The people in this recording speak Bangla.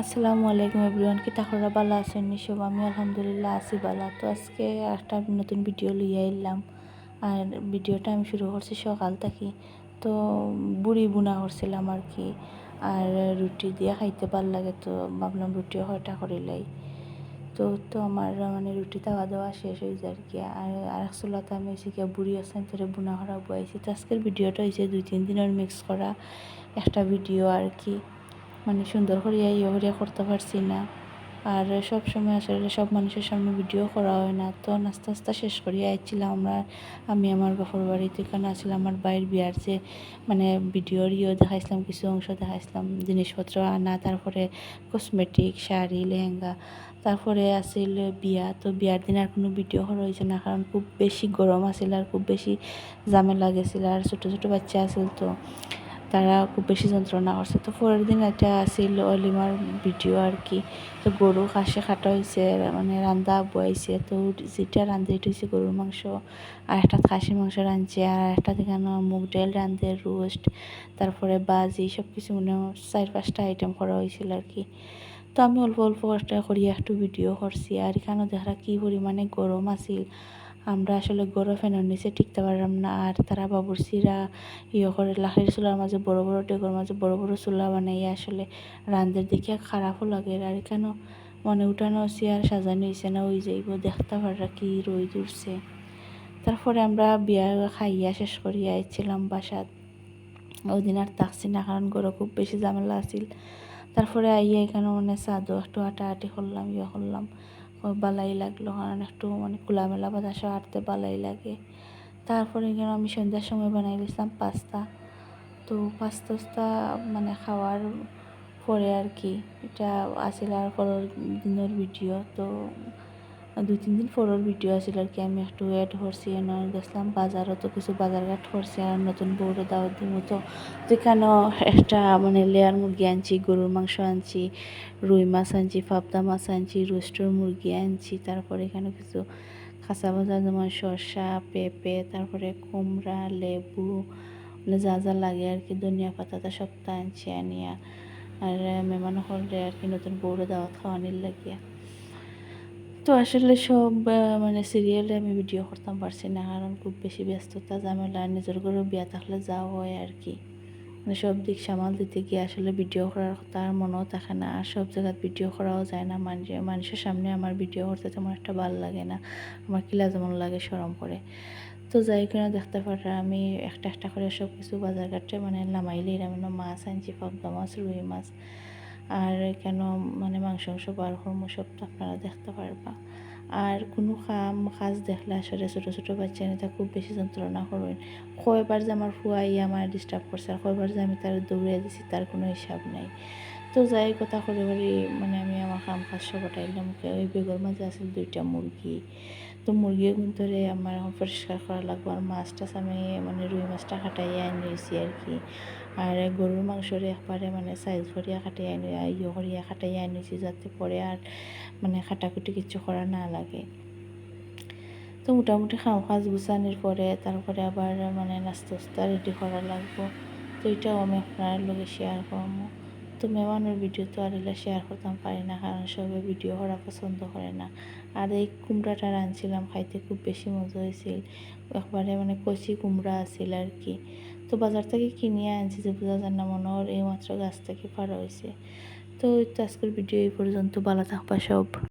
আসসালামু আলাইকুম এভরিওয়ান, কি তাকরা বালা আছেন? নিশব আমি আলহামদুলিল্লাহ আছি বালা তো আজকে একটা নতুন ভিডিও লইয়া এলাম। আর ভিডিওটা আমি শুরু করছি সকাল থেকে। তো বুড়ি বুনা করছিলাম আর কি। আর রুটি দিয়ে খাইতে ভালো লাগে তো ভাবলাম রুটিও হয়টা করিলাই তো তো আমার মানে রুটি তাওয়া দেওয়া শেষ হয়ে যায় আর কি। আর আর চুলাতে আমি হয়েছে বুড়ি আছেন তোরে বুনা করা বয়াইছি তো আজকের ভিডিওটা হয়েছে দুই, তিন দিনের মিক্স করা একটা ভিডিও আর কি। মানে সুন্দর করিয়া ইয়ে করিয়া করতে পারছি না। আর সব সময় আসলে সব মানুষের সামনে ভিডিও করা হয় না। তো নাস্তা আস্তে শেষ করিয়া আইছিলাম আমরা, আমি আমার বাপর বাড়িতে এখানে আসলে আমার বাইরের বিয়ার যে মানে ভিডিওর ইয়ে দেখাইছিলাম, কিছু অংশ দেখাইছিলাম, জিনিসপত্র আনা, তারপরে কসমেটিক শাড়ি, লেহেঙ্গা, তারপরে আসিল বিয়া। তো বিয়ার দিন আর কোনো ভিডিও করা হয়েছে না, কারণ খুব বেশি গরম আছিল আর খুব বেশি ঝামেলা গেছিল আর ছোটো ছোটো বাচ্চা আছিল তো। তারা খুব বেশি যন্ত্রণা করছে। তো পরের দিন এটা আছিল অলিমার ভিডিও আর কি। তো গরু কাশে খাটা হয়েছে মানে রান্দা বয়াইছে। তো যেটা রান্ধে এটা হচ্ছে গরুর মাংস, আর একটা খাসি মাংস রাঁধছে, আর একটা দেখানো মুগ ডাল রান্ধে রোস্ট, তারপরে বাজি সব কিছু মানে চার পাঁচটা আইটেম করা হয়েছিল আর কি। তো আমি অল্প অল্প কষ্ট করি একটু ভিডিও করছি, আর এখানে দেখা কী পরিমাণে গরম আছিল। আমরা আসলে গরম ফ্যানের নিচে টিকতে পারলাম না। আর তারা বাবুরসিরা ইয়ে করে লাখের চুলার মাঝে বড় বড় টেকর মাঝে বড় বড় চুলা বানাইয়া আসলে রান্ধের দেখে খারাপও লাগে। আর কেন মানে উঠানো চেয়ার সাজানো হয়েছে না, ওই যাইব দেখতে পারা কি রই দূরছে তারপরে আমরা বিয়া খাইয়া শেষ করিয়া আইছিলাম বাসাত। ওই দিন আর থাকছি না, কারণ গরু খুব বেশি ঝামেলা আছিল। তারপরে আইয়া এখানে মানে চাদু একটু আটা আটি করলাম ইয়ে করলাম বালাই লাগল, কারণ একটু মানে খোলামেলা বাতাস হাঁটতে বালাই লাগে। তারপরে কেন আমি সন্ধ্যার সময় বানাই দিয়েছিলাম পাস্তা। তো পাস্তা মানে খাওয়ার পরে আর কি, এটা আসিল আর পরের দিনের ভিডিও, তো দুই, তিন দিন পরের ভিডিও আসিল আর কি, আমি একটু অ্যাড করছি গেছিলাম বাজারও তো কিছু বাজারঘাট করছি আর নতুন বউরে দাওয়াত দিব তো। যেখানেও একটা মানে লেয়ার মুরগি আনছি, গরুর মাংস আনছি, রুই মাছ আনছি, পাবদা মাছ আনছি রোস্টের মুরগি আনছি, তারপরে এখানে কিছু কাঁচা বাজার যেমন শসা পেঁপে, তারপরে কুমড়া, লেবু মানে যা যা লাগে আর কি, ধনিয়া পাতাটা সপ্তাহ আনছি আনিয়া। আর মেহমান হলে আর কি নতুন বউরে দাওয়াত খাওয়ানির লাগিয়া। তো আসলে সব মানে সিরিয়ালে আমি ভিডিও করতাম, পারছি না। কারণ খুব বেশি ব্যস্ততা, ঝামেলা, নিজের ঘরে বিয়া থাকলে যাওয়া হয় আর কি। মানে সব দিক সামাল দিতে গিয়ে আসলে ভিডিও করার আর মনেও থাকে না। আর সব জায়গায় ভিডিও করাও যায় না। মানুষের মানুষের সামনে আমার ভিডিও করতে তেমন একটা ভালো লাগে না। আমার কিলা যেমন লাগে সরম করে। তো যাই কিনা দেখতে পারে আমি একটা একটা করে সব কিছু বাজার ঘাটে মানে নামাইলেই আমি মাছ আনছি, পাবদা মাছ, রুই মাছ। আর কেন মানে মাংস মাংস বার সব তো আপনারা দেখতে পারবা। আর কোনো কাম, কাজ দেখলে আসলে ছোটো ছোটো বাচ্চা নিতে খুব বেশি যন্ত্রণা করবেন। কয়বার যে আমার ফুয়াই আমার ডিস্টার্ব করছে, আর কয়বার যে আমি তার দৌড়ে দিছি, তার কোনো হিসাব নাই। তো যাই কথা করে করি মানে আমি আমার কাম কাজ সব ওটাইলাম ওই বেগর মাঝে আছে দুইটা মুরগি। তো মুরগিও কিন্তু আমার পরিষ্কার করা লাগবে। আর মাছ টাছ আমি মানে রুই মাছটা কাটাইয়া আনিয়েছি আর কি। আর গরুর মাংসরে একবারে মানে সাইজ করিয়া কাটাই আনি ইয়ে করিয়া কাটাইয়া আনিয়েছি যাতে পরে আর মানে কাটাকুটি কিছু করা না লাগে। তো মোটামুটি খাও কাজ গুছানোর পরে, তারপরে আবার মানে নাস্তা উস্তা রেডি করা লাগবো। তো এটাও আমি আপনার লগে শেয়ার করব। তো মেমানোর ভিডিও তো আর এগুলো শেয়ার করতাম, পারি না, কারণ সবে ভিডিও করা পছন্দ করে না। আর এই কুমড়াটা রাঁধছিলাম, খাইতে খুব বেশি মজা হয়েছিল। একবারে মানে কচি কুমড়া আছিল আর কি তো বাজার থেকে কিনিয়ে আনছি যে বোঝা যান না মনে হয় এইমাত্র গাছ থেকে পারা হয়েছে। তো আজকের ভিডিও এই পর্যন্ত, ভালো থাকবা সব।